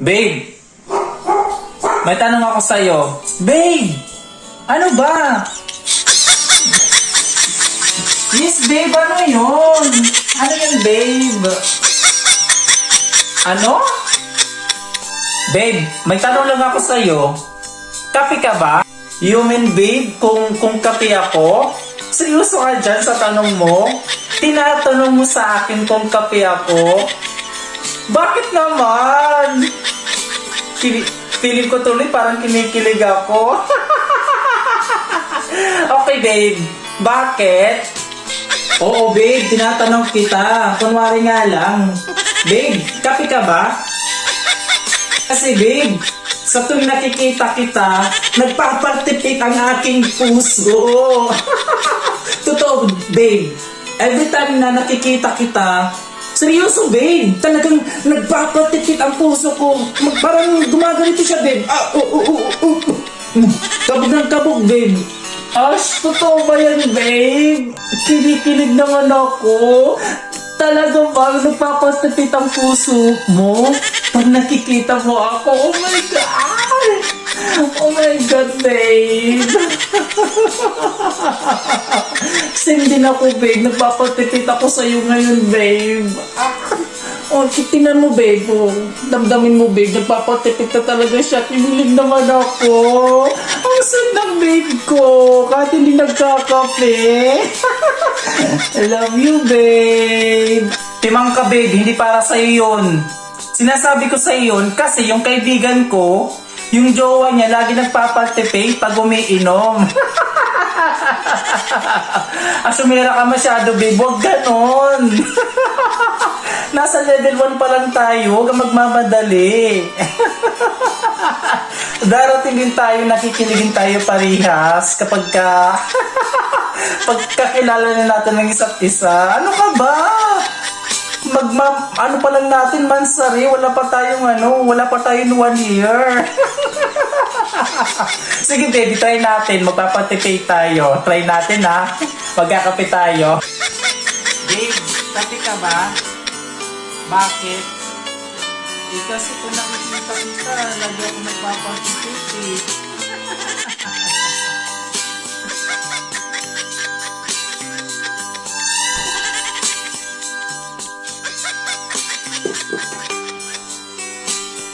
Babe! May tanong ako sa'yo. Babe! Ano ba? Yes, babe. Ano yun? Ano yun, babe? Ano? Babe, may tanong lang ako sa'yo. Kape ka ba? You mean, babe, kung, kung kape ako? Seryoso ka dyan sa tanong mo? Tinatanong mo sa akin kung kape ako? Bakit naman? Pili- feeling ko tuloy parang kinikilig ako. okay, babe. Bakit? Oo, babe. Tinatanong kita. Kunwari nga lang. Babe, kape ka ba? Kasi, babe, sa tuwing nakikita kita, nagpapartipate ang aking puso. Totoo, babe. Every time na nakikita kita, seryoso, babe. Talagang nagpapatipit ang puso ko. Mag- Parang gumaganito siya, babe. Ah, oh, oh, oh, oh, oh. Kabog ng kabog, babe. Ash, totoo ba yan, babe? Kinikilig naman ako. Talaga ba nagpapatipit ang puso mo? Pag nakikita mo ako, oh my God! Oh my God, babe! Same din ako, babe. Nagpapatipit ako sa'yo ngayon, babe. Ah. Oh, tingnan mo, babe. Oh, damdamin mo, babe. Nagpapatipit na talaga siya. Kinilig naman ako. Ang sad ng babe ko. Kahit hindi nagkakape. I love you, babe. Timang ka, babe. Hindi para sa'yo yun. Sinasabi ko sa'yo yun kasi yung kaibigan ko, yung jowa niya lagi nagpapatipate pag umiinom. Asumira ka masyado, babe. Huwag ganon. Nasa level 1 pa lang tayo. Huwag magmamadali. Darating din tayo, nakikiligin tayo parihas kapag ka... pagkakilala na natin ng isa't isa. Ano ka ba? Magma... Ano pa lang natin, mansari. Wala pa tayong ano, wala pa tayong one year. Sige, baby, try natin. Magpapatipay tayo. Try natin, ha? Magkakape tayo. Babe, kape ka ba? Bakit? Eh, kasi kung nakikita kita, lagi ako nagpapatipay, eh.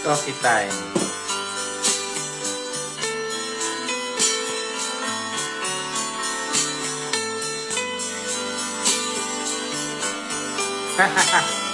Coffee time. Ha ha ha!